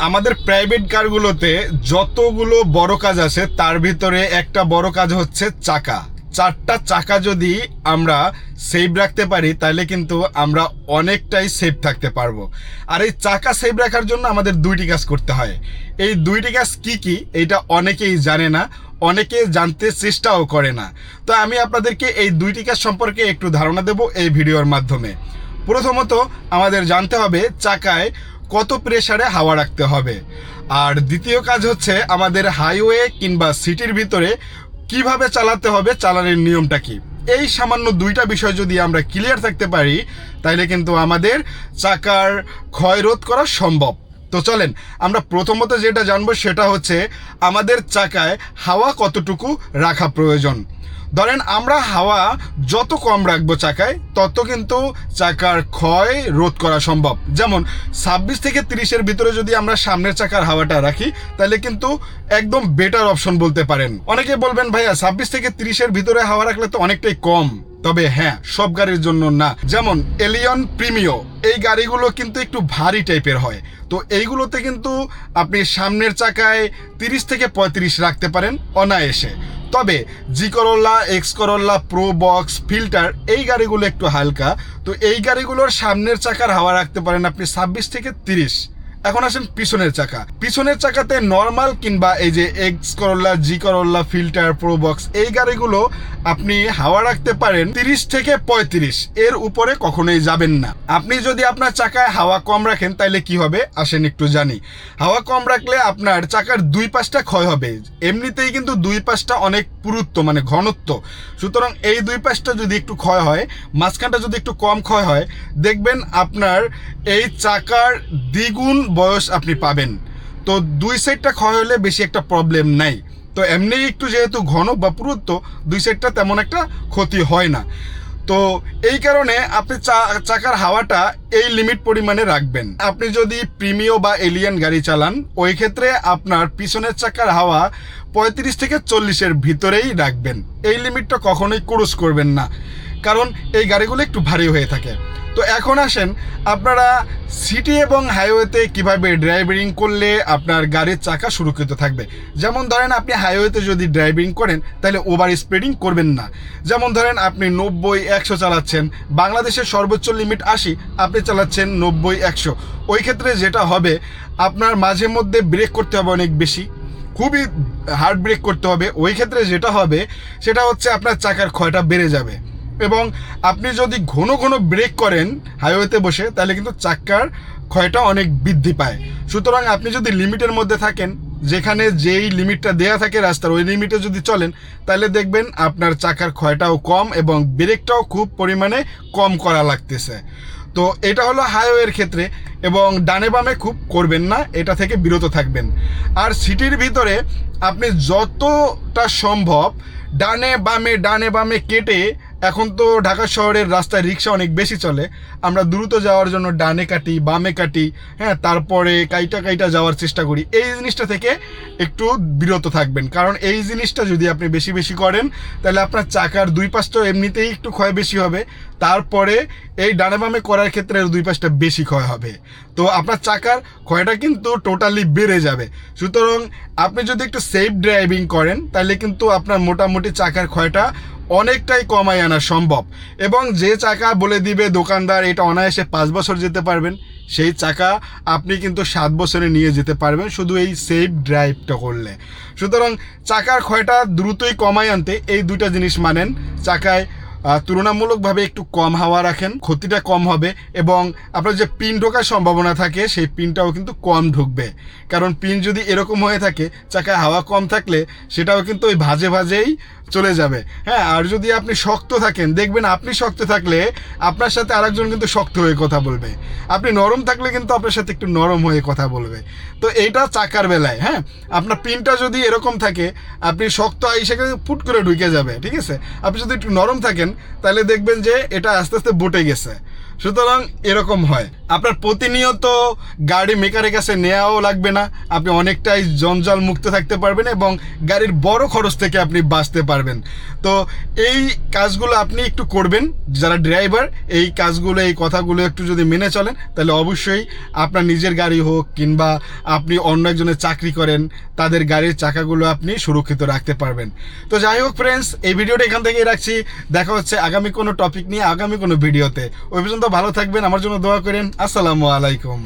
আমাদের প্রাইভেট কারগুলোতে যতগুলো বড় কাজ আছে, তার ভিতরে একটা বড় কাজ হচ্ছে চাকা। চারটা চাকা যদি আমরা সেভ রাখতে পারি, তাহলে কিন্তু আমরা অনেকটাই সেফ থাকতে পারব। আর এই চাকা সেভ রাখার জন্য আমাদের দুইটি কাজ করতে হয়। এই দুইটি কাজ কি কি এটা অনেকেই জানে না, অনেকে জানতে চেষ্টাও করে না। তো আমি আপনাদেরকে এই দুইটি কাজ সম্পর্কে একটু ধারণা দেব এই ভিডিওর মাধ্যমে। প্রথমত আমাদের জানতে হবে চাকায় কত প্রেশারে হাওয়া রাখতে হবে। আর দ্বিতীয় কাজ হচ্ছে আমাদের হাইওয়ে কিংবা সিটির ভিতরে কীভাবে চালাতে হবে, চালানোর নিয়মটা কি? এই সামান্য দুইটা বিষয় যদি আমরা ক্লিয়ার থাকতে পারি তাহলে কিন্তু আমাদের চাকার ক্ষয় রোধ করা সম্ভব। তো চলেন, আমরা প্রথমত যেটা জানব সেটা হচ্ছে আমাদের চাকায় হাওয়া কতটুকু রাখা প্রয়োজন। ধরেন আমরা হাওয়া যত কম রাখব চাকায়, তত কিন্তু চাকার ক্ষয় রোধ করা সম্ভব। যেমন, ছাব্বিশ থেকে তিরিশের ভিতরে যদি আমরা সামনের চাকার হাওয়াটা রাখি, তাহলে কিন্তু একদম বেটার অপশন বলতে পারেন। অনেকে বলবেন, ভাইয়া, ছাব্বিশ থেকে তিরিশের ভিতরে হাওয়া রাখলে তো অনেকটাই কম। তবে হ্যাঁ সব গাড়ির জন্য না। যেমন এলিয়ন প্রিমিও এই গাড়িগুলো কিন্তু একটু ভারী টাইপের হয়। তো এইগুলোতে কিন্তু আপনি সামনের চাকায় তিরিশ থেকে পঁয়ত্রিশ রাখতে পারেন অনায়াসে। তবে G Corolla X Corolla Probox, Fielder, এই গাড়িগুলো একটু হালকা। তো এই গাড়িগুলোর সামনের চাকার হাওয়া রাখতে পারেন আপনি ছাব্বিশ থেকে তিরিশ। এখন আসেন পিছনের চাকা। পিছনের চাকাতে নর্মাল কিংবা এই যে X Corolla G Corolla Fielder Probox এই গাড়িগুলো আপনি হাওয়া রাখতে পারেন তিরিশ থেকে পঁয়ত্রিশ। এর উপরে কখনোই যাবেন না। আপনি যদি আপনার চাকায় হাওয়া কম রাখেন তাহলে কি হবে? আসেন একটু জানি। হাওয়া কম রাখলে আপনার চাকার দুই পাশটা ক্ষয় হবে। এমনিতেই কিন্তু দুই পাশটা অনেক পুরুত্ব মানে ঘনত্ব। সুতরাং এই দুই পাশটা যদি একটু ক্ষয় হয়, মাঝখানটা যদি একটু কম ক্ষয় হয়, দেখবেন আপনার এই চাকার দ্বিগুণ বয়স আপনি পাবেন। তো দুই সাইডটা ক্ষয় হলে বেশি একটা প্রবলেম নাই। তো এমনি একটু যেহেতু ঘন বা পুরুত্ব, দুই সাইডটা তেমন একটা ক্ষতি হয় না। তো এই কারণে আপনি চাকার হাওয়াটা এই লিমিট পরিমাণে রাখবেন। আপনি যদি প্রিমিও বা এলিয়ান গাড়ি চালান, ওই ক্ষেত্রে আপনার পিছনের চাকার হাওয়া পঁয়ত্রিশ থেকে চল্লিশের ভিতরেই রাখবেন। এই লিমিটটা কখনোই ক্রস করবেন না। কারণ এই গাড়িগুলো একটু ভারী হয়ে থাকে। তো এখন আসেন, আপনারা সিটি এবং হাইওয়েতে কীভাবে ড্রাইভিং করলে আপনার গাড়ির চাকা সুরক্ষিত থাকবে? যেমন ধরেন আপনি হাইওয়েতে যদি ড্রাইভিং করেন, তাহলে ওভার স্পিডিং করবেন না। যেমন ধরেন আপনি নব্বই, একশো চালাচ্ছেন, বাংলাদেশের সর্বোচ্চ লিমিট আশি, আপনি চালাচ্ছেন নব্বই, একশো। ওই ক্ষেত্রে যেটা হবে, আপনার মাঝে মধ্যে ব্রেক করতে হবে অনেক বেশি, খুবই হার্ড ব্রেক করতে হবে। ওই ক্ষেত্রে যেটা হবে, সেটা হচ্ছে আপনার চাকার ক্ষয়টা বেড়ে যাবে। এবং আপনি যদি ঘন ঘন ব্রেক করেন হাইওয়েতে বসে, তাহলে কিন্তু চাক্কার ক্ষয়টা অনেক বৃদ্ধি পায়। সুতরাং আপনি যদি লিমিটের মধ্যে থাকেন, যেখানে যেই লিমিটটা দেয়া থাকে রাস্তার, ওই লিমিটে যদি চলেন, তাহলে দেখবেন আপনার চাকার ক্ষয়টাও কম এবং ব্রেকটাও খুব পরিমাণে কম করা লাগতেছে। তো এটা হলো হাইওয়ের ক্ষেত্রে এবং ডানে বামে খুব করবেন না, এটা থেকে বিরত থাকবেন। আর সিটির ভিতরে আপনি যতটা সম্ভব ডানে বামে ডানে বামে কেটে এখন তো ঢাকা শহরের রাস্তায় রিক্সা অনেক বেশি চলে। আমরা দ্রুত যাওয়ার জন্য ডানে কাটি, বামে কাটি হ্যাঁ তারপরে কাইটা কাইটা যাওয়ার চেষ্টা করি। এই জিনিসটা থেকে একটু বিরত থাকবেন। কারণ এই জিনিসটা যদি আপনি বেশি বেশি করেন, তাহলে আপনার চাকার দুই পাশটা এমনিতেই একটু ক্ষয় বেশি হবে। তারপরে এই ডানে বামে করার ক্ষেত্রে দুই পাশটা বেশি ক্ষয় হবে। তো আপনার চাকার ক্ষয়টা কিন্তু টোটালি বেড়ে যাবে। সুতরাং আপনি যদি একটু সেফ ড্রাইভিং করেন, তাহলে কিন্তু আপনার মোটামুটি চাকার ক্ষয়টা অনেকটাই কমাই আনা সম্ভব। এবং যে চাকা বলে দিবে দোকানদার, এটা অনায়াসে পাঁচ বছর যেতে পারবেন। সেই চাকা আপনি কিন্তু সাত বছরে নিয়ে যেতে পারবেন, শুধু এই সেফ ড্রাইভটা করলে। সুতরাং চাকার ক্ষয়টা দ্রুতই কমাই আনতে এই দুইটা জিনিস মানেন। চাকায় তুলনামূলকভাবে একটু কম হাওয়া রাখেন, ক্ষতিটা কম হবে এবং আপনার যে পিন ঢোকার সম্ভাবনা থাকে, সেই পিনটাও কিন্তু কম ঢুকবে। কারণ পিন যদি এরকম হয়ে থাকে, চাকায় হাওয়া কম থাকলে সেটাও কিন্তু ওই ভাজে ভাজেই চলে যাবে। হ্যাঁ আর যদি আপনি শক্ত থাকেন, দেখবেন আপনি শক্ত থাকলে আপনার সাথে আরেকজন কিন্তু শক্ত হয়ে কথা বলবে। আপনি নরম থাকলে কিন্তু আপনার সাথে একটু নরম হয়ে কথা বলবে। তো এইটা চাকার বেলায় হ্যাঁ? আপনার পিনটা যদি এরকম থাকে, আপনি শক্ত আইসে ফুট করে ঢুকে যাবে, ঠিক আছে? আপনি যদি একটু নরম থাকেন, তাহলে দেখবেন যে এটা আস্তে আস্তে বটে গেছে। সুতরাং এরকম হয়। আপনার প্রতিনিয়ত গাড়ি মেকারের কাছে নেওয়াও লাগবে না, আপনি অনেকটাই জঞ্জাল মুক্ত থাকতে পারবেন এবং গাড়ির বড় খরচ থেকে আপনি বাঁচতে পারবেন। তো এই কাজগুলো আপনি একটু করবেন, যারা ড্রাইভার এই কাজগুলো, এই কথাগুলো একটু যদি মেনে চলেন, তাহলে অবশ্যই আপনার নিজের গাড়ি হোক কিংবা আপনি অন্য একজনের চাকরি করেন, তাদের গাড়ির চাকাগুলো আপনি সুরক্ষিত রাখতে পারবেন। তো যাই হোক ফ্রেন্ডস এই ভিডিওটা এখান থেকেই রাখছি। দেখা হচ্ছে আগামী কোনো টপিক নিয়ে, আগামী কোনো ভিডিওতে ওই পর্যন্ত ভালো থাকবেন আমার জন্য দোয়া করেন। আসসালামু আলাইকুম।